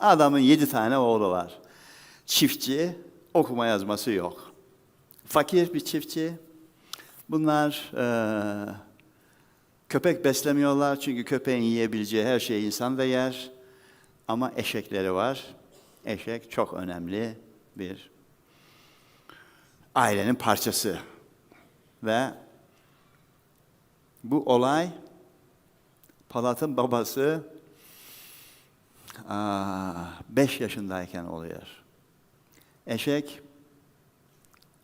Adamın yedi tane oğlu var. Çiftçi, okuma yazması yok. Fakir bir çiftçi. Bunlar eee, köpek beslemiyorlar çünkü köpeğin yiyebileceği her şeyi insan da yer. Ama eşekleri var. Eşek çok önemli bir ailenin parçası. Ve bu olay Palat'ın babası 5 yaşındayken oluyor. Eşek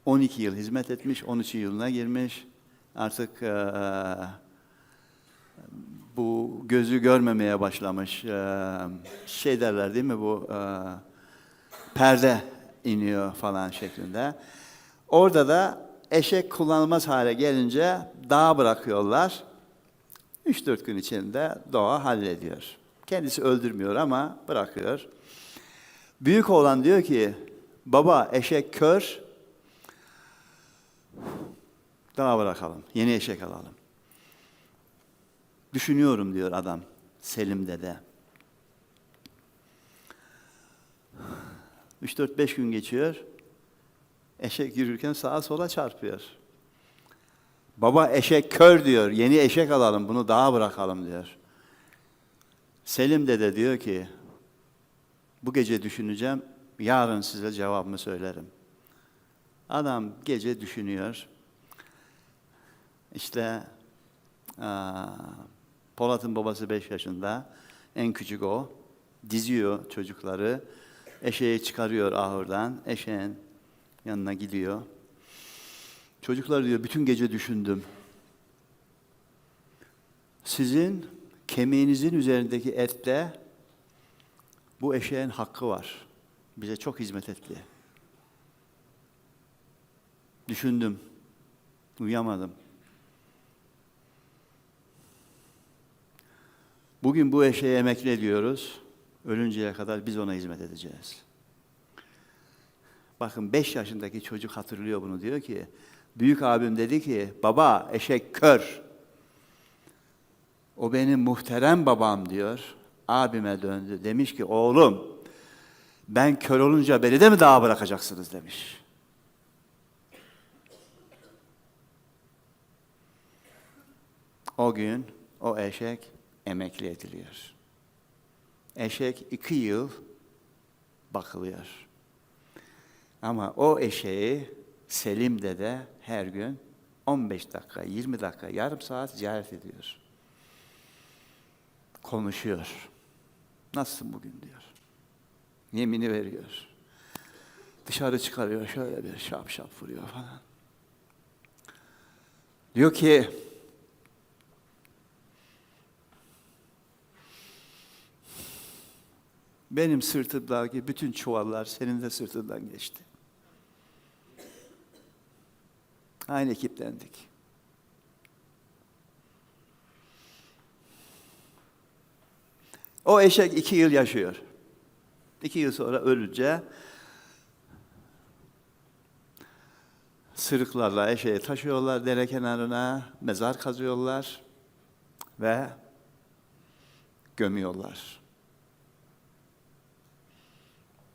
12 yıl hizmet etmiş, 13 yılına girmiş. Artık eee, bu gözü görmemeye başlamış. Eee, şey derler değil mi bu eee, perde iniyor falan şeklinde. Orada da eşek kullanılmaz hale gelince dağa bırakıyorlar. 3-4 gün içinde doğa hallediyor. Kendisi öldürmüyor ama bırakıyor. Büyük oğlan diyor ki, baba eşek kör, dağa bırakalım, yeni eşek alalım. Düşünüyorum diyor adam, Selim dede. 3-4-5 gün geçiyor, eşek yürürken sağa sola çarpıyor. Baba eşek kör diyor. Yeni eşek alalım bunu dağa bırakalım diyor. Selim dede diyor ki bu gece düşüneceğim. Yarın size cevabımı söylerim. Adam gece düşünüyor. İşte Polat'ın babası 5 yaşında. En küçük o. Diziyor çocukları. Eşeği çıkarıyor ahırdan. Eşeğin yanına gidiyor. Çocuklar diyor bütün gece düşündüm. Sizin kemiğinizin üzerindeki ette bu eşeğin hakkı var. Bize çok hizmet etti. Düşündüm. Uyuyamadım. Bugün bu eşeğe emekli ediyoruz. Ölünceye kadar biz ona hizmet edeceğiz. Bakın 5 yaşındaki çocuk hatırlıyor bunu diyor ki Büyük abim dedi ki, baba eşek kör. O benim muhterem babam diyor. Abime döndü. Demiş ki, oğlum ben kör olunca beni de mi dağa bırakacaksınız demiş. O gün o eşek emekli ediliyor. Eşek iki yıl bakılıyor. Ama o eşeği Selim dede her gün 15 dakika, 20 dakika, yarım saat ziyaret ediyor. Konuşuyor. Nasılsın bugün diyor. Yemini veriyor. Dışarı çıkarıyor şöyle bir şap şap vuruyor falan. Diyor ki benim sırtımdaki bütün çuvallar senin de sırtından geçti. Aynı ekiplendik. O eşek iki yıl yaşıyor. İki yıl sonra ölünce sırıklarla eşeği taşıyorlar dere kenarına, mezar kazıyorlar ve gömüyorlar.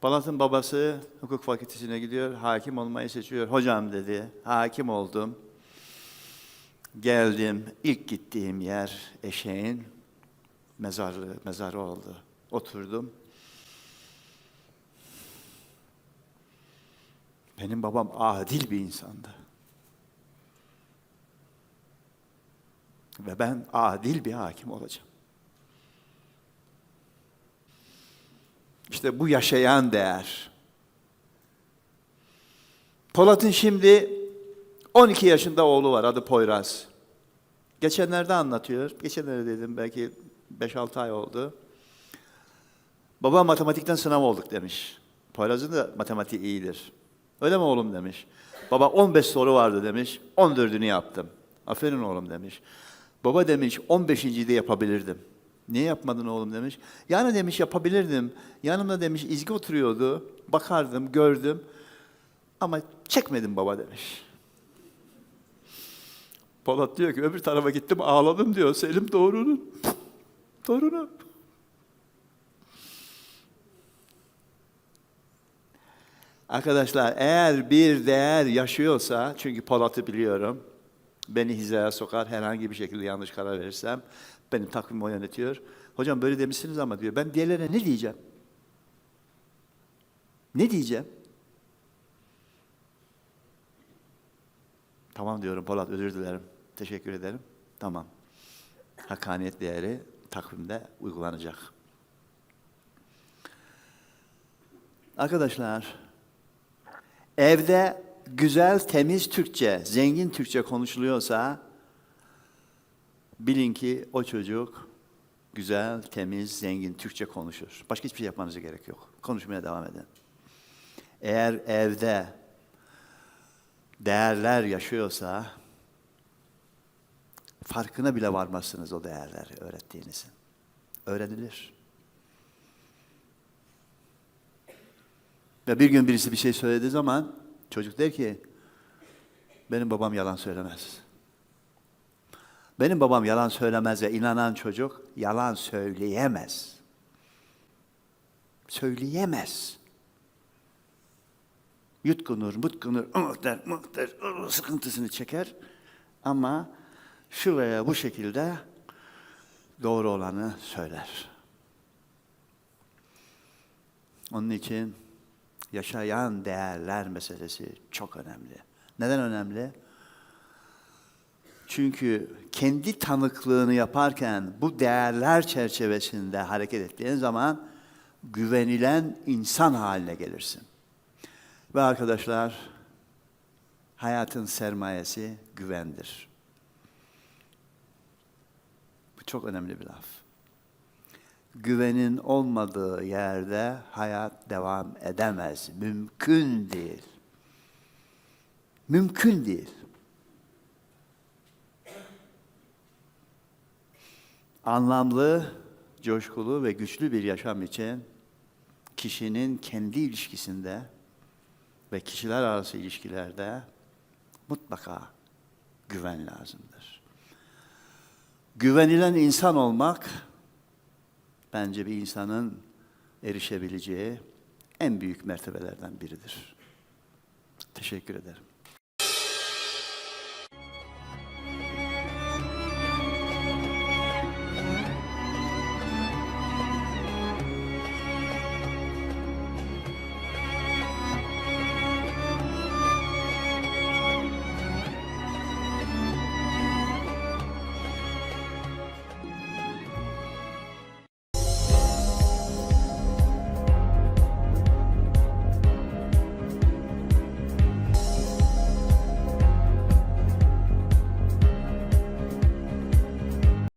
Balat'ın babası hukuk fakültesine gidiyor, hakim olmayı seçiyor. Hocam dedi, hakim oldum. Geldim, ilk gittiğim yer eşeğin mezarlığı, mezarı oldu. Oturdum. Benim babam adil bir insandı. Ve ben adil bir hakim olacağım. İşte bu yaşayan değer. Polat'ın şimdi 12 yaşında oğlu var adı Poyraz. Geçenlerde anlatıyor. Geçenlerde dedim belki 5-6 ay oldu. Baba matematikten sınav olduk demiş. Poyraz'ın da matematiği iyidir. Öyle mi oğlum demiş. Baba 15 soru vardı demiş. 14'ünü yaptım. Aferin oğlum demiş. Baba demiş 15.yi de yapabilirdim. Niye yapmadın oğlum demiş. Yani demiş yapabilirdim. Yanımda demiş izgi oturuyordu. Bakardım, gördüm. Ama çekmedim baba demiş. Polat diyor ki öbür tarafa gittim ağladım diyor. Selim doğrunun. Torunum. Arkadaşlar eğer bir değer yaşıyorsa, çünkü Polat'ı biliyorum, beni hizaya sokar, herhangi bir şekilde yanlış karar verirsem, benim takvim o yönetiyor. Hocam böyle demişsiniz ama diyor, ben diğerlerine ne diyeceğim? Ne diyeceğim? Tamam diyorum Polat, özür dilerim, teşekkür ederim. Tamam. Hakkaniyet değeri takvimde uygulanacak. Arkadaşlar, evde güzel, temiz Türkçe, zengin Türkçe konuşuluyorsa bilin ki o çocuk güzel, temiz, zengin Türkçe konuşur. Başka hiçbir şey yapmanıza gerek yok. Konuşmaya devam edin. Eğer evde değerler yaşıyorsa farkına bile varmazsınız o değerleri öğrettiğinizin. Öğrenilir. Ve bir gün birisi bir şey söylediği zaman çocuk der ki benim babam yalan söylemez. Benim babam yalan söylemez ve inanan çocuk yalan söyleyemez. Söyleyemez. Yutkunur, mutkunur, ıh der, mıh der, ıh sıkıntısını çeker. Ama şu veya bu şekilde doğru olanı söyler. Onun için yaşayan değerler meselesi çok önemli. Neden önemli? Çünkü kendi tanıklığını yaparken bu değerler çerçevesinde hareket ettiğin zaman güvenilen insan haline gelirsin. Ve arkadaşlar hayatın sermayesi güvendir. Bu çok önemli bir laf. Güvenin olmadığı yerde hayat devam edemez. Mümkün değil. Mümkün değil. Anlamlı, coşkulu ve güçlü bir yaşam için kişinin kendi ilişkisinde ve kişiler arası ilişkilerde mutlaka güven lazımdır. Güvenilen insan olmak bence bir insanın erişebileceği en büyük mertebelerden biridir. Teşekkür ederim.